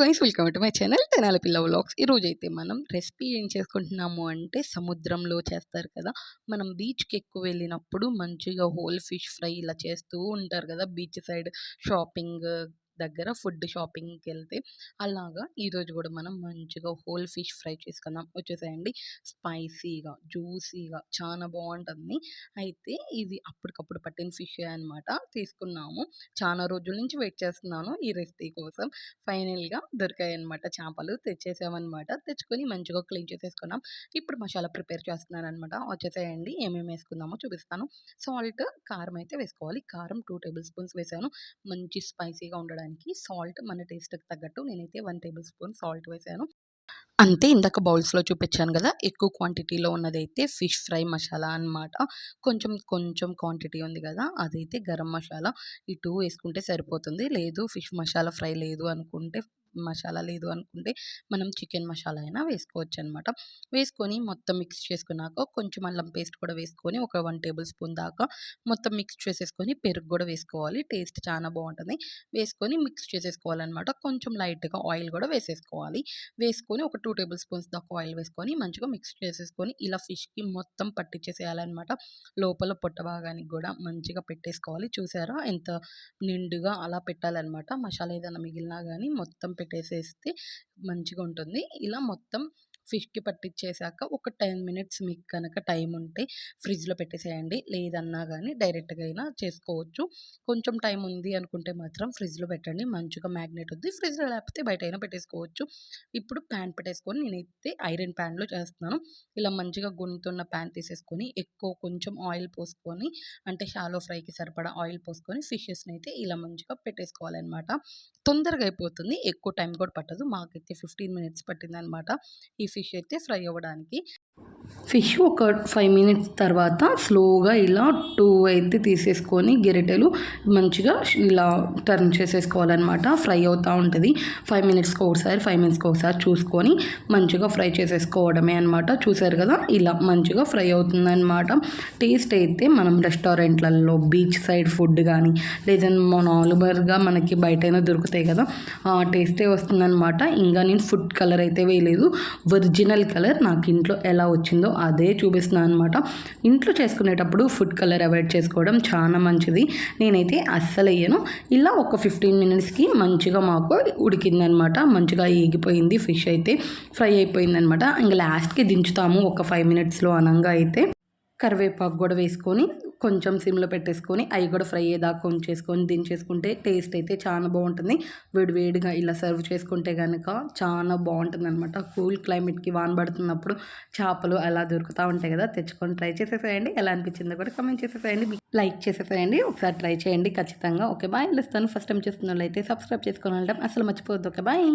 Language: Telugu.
Guys welcome to my channel Tenala Pilla vlogs. ఈరోజు అయితే మనం రెసిపీ ఏం చేసుకుంటున్నాము అంటే సముద్రంలో చేస్తారు కదా మనం బీచ్కి ఎక్కువ వెళ్ళినప్పుడు మంచిగా హోల్ ఫిష్ ఫ్రై ఇలా చేస్తూ ఉంటారు కదా బీచ్ సైడ్ షాపింగ్ దగ్గర ఫుడ్ షాపింగ్కి వెళ్తే అలాగా ఈరోజు కూడా మనం మంచిగా హోల్ ఫిష్ ఫ్రై చేసుకుందాం. వచ్చేసేయండి. స్పైసీగా జ్యూసీగా చాలా బాగుంటుంది అయితే ఇది అప్పటికప్పుడు పట్టిన ఫిష్ అనమాట తీసుకున్నాము. చాలా రోజుల నుంచి వెయిట్ చేస్తున్నాను. ఈ రెసిపీ కోసం ఫైనల్గా దొరికాయి అనమాట చేపలు తెచ్చేసామన్నమాట. తెచ్చుకొని మంచిగా క్లీన్ చేసేసుకున్నాం. ఇప్పుడు మసాలా ప్రిపేర్ చేస్తున్నాను అనమాట వచ్చేసేయండి. ఏమేమి వేసుకుందామో చూపిస్తాను. సాల్ట్ కారం అయితే వేసుకోవాలి. కారం టూ టేబుల్ స్పూన్స్ వేసాను. మంచి స్పైసీగా ఉండడానికి సాల్ట్ మన టేస్ట్కి తగ్గట్టు నేనైతే వన్ టేబుల్ స్పూన్ సాల్ట్ వేసాను. అంతే ఇందాక బౌల్స్లో చూపించాను కదా ఎక్కువ క్వాంటిటీలో ఉన్నదైతే ఫిష్ ఫ్రై మసాలా అన్నమాట. కొంచెం కొంచెం క్వాంటిటీ ఉంది కదా అదైతే గరం మసాలా. ఈ టూ వేసుకుంటే సరిపోతుంది. లేదు ఫిష్ మసాలా ఫ్రై లేదు అనుకుంటే మసాలా లేదు అనుకుంటే మనం చికెన్ మసాలా అయినా వేసుకోవచ్చు అనమాట వేసుకొని మొత్తం మిక్స్ చేసుకున్నాక కొంచెం అల్లం పేస్ట్ కూడా వేసుకొని ఒక వన్ టేబుల్ స్పూన్ దాకా మొత్తం మిక్స్ చేసేసుకొని పెరుగు కూడా వేసుకోవాలి. టేస్ట్ చాలా బాగుంటుంది. వేసుకొని మిక్స్ చేసేసుకోవాలన్నమాట కొంచెం లైట్గా ఆయిల్ కూడా వేసేసుకోవాలి. వేసుకొని ఒక టూ టేబుల్ స్పూన్స్ దాకా ఆయిల్ వేసుకొని మంచిగా మిక్స్ చేసేసుకొని ఇలా ఫిష్కి మొత్తం పట్టించేసేయాలన్నమాట లోపల పొట్ట భాగానికి కూడా మంచిగా పెట్టేసుకోవాలి. చూసారా? ఎంత నిండుగా అలా పెట్టాలన్నమాట మసాలా ఏదైనా మిగిలినా కానీ మొత్తం పెట్టేసేస్తే మంచిగా ఉంటుంది ఇలా మొత్తం ఫిష్కి పట్టించేసాక ఒక టెన్ మినిట్స్ మీకు కనుక టైం ఉంటే ఫ్రిడ్జ్లో పెట్టేసేయండి. లేదన్నా కానీ డైరెక్ట్గా అయినా చేసుకోవచ్చు. కొంచెం టైం ఉంది అనుకుంటే మాత్రం ఫ్రిడ్జ్లో పెట్టండి. మంచిగా మ్యాగ్నెట్ ఉంది ఫ్రిడ్జ్లో లేకపోతే బయట అయినా పెట్టేసుకోవచ్చు. ఇప్పుడు ప్యాన్ పెట్టేసుకొని నేనైతే ఐరన్ ప్యాన్లో చేస్తున్నాను. ఇలా మంచిగా గుంతున్న ప్యాన్ తీసేసుకొని ఎక్కువ కొంచెం ఆయిల్ పోసుకొని అంటే షాలో ఫ్రైకి సరిపడా ఆయిల్ పోసుకొని ఫిషెస్ని అయితే ఇలా మంచిగా పెట్టేసుకోవాలన్నమాట. తొందరగా అయిపోతుంది. ఎక్కువ టైం కూడా పట్టదు. మాకైతే ఫిఫ్టీన్ మినిట్స్ పట్టిందనమాట ఈ ఫిష్ అయితే ఫ్రై అవ్వడానికి ఫిష్ ఒక ఫైవ్ మినిట్స్ తర్వాత స్లోగా ఇలా టూ అయితే తీసేసుకొని గెరిటెలు మంచిగా ఇలా టర్న్ చేసేసుకోవాలన్నమాట. ఫ్రై అవుతూ ఉంటుంది. ఫైవ్ మినిట్స్కి ఒకసారి ఫైవ్ మినిట్స్కి ఒకసారి చూసుకొని మంచిగా ఫ్రై చేసేసుకోవడమే అనమాట చూసారు కదా? ఇలా మంచిగా ఫ్రై అవుతుందన్నమాట. టేస్ట్ అయితే మనం రెస్టారెంట్లలో బీచ్ సైడ్ ఫుడ్ కానీ లేదా నార్మల్గా మనకి బయటైనా దొరుకుతాయి కదా? ఆ టేస్టే వస్తుందన్నమాట. ఇంకా నేను ఫుడ్ కలర్ అయితే వేయలేదు. ఒరిజినల్ కలర్ నాకు ఇంట్లో ఎలా ఎలా వచ్చిందో అదే చూపిస్తున్నాను అనమాట ఇంట్లో చేసుకునేటప్పుడు ఫుడ్ కలర్ అవాయిడ్ చేసుకోవడం చాలా మంచిది. నేనైతే అస్సలు వేయను. ఇలా ఒక ఫిఫ్టీన్ మినిట్స్కి మంచిగా మాకు ఉడికిందనమాట మంచిగా ఏగిపోయింది ఫిష్ అయితే ఫ్రై అయిపోయిందనమాట ఇంకా లాస్ట్కి దించుతాము ఒక ఫైవ్ మినిట్స్లో అనంగా అయితే. కరివేపాకు కూడా వేసుకొని కొంచెం సిమ్లో పెట్టేసుకొని అవి కూడా ఫ్రై అయ్యేదాకా ఉంచేసుకొని దించేసుకుంటే టేస్ట్ అయితే చాలా బాగుంటుంది. వేడి వేడిగా ఇలా సర్వ్ చేసుకుంటే కనుక చాలా బాగుంటుంది అనమాట కూల్ క్లైమేట్కి వాన పడుతున్నప్పుడు చేపలు అలా దొరుకుతూ ఉంటాయి కదా తెచ్చుకొని ట్రై చేసేసేయండి. ఎలా అనిపించిందో కూడా కమెంట్ చేసేసేయండి. లైక్ చేసేసేయండి. ఒకసారి ట్రై చేయండి ఖచ్చితంగా. Okay bye. ఇస్తాను ఫస్ట్ టైం చేస్తున్న అయితే సబ్స్క్రైబ్ చేసుకోవాలంటే అసలు మర్చిపోవద్దు. Okay bye.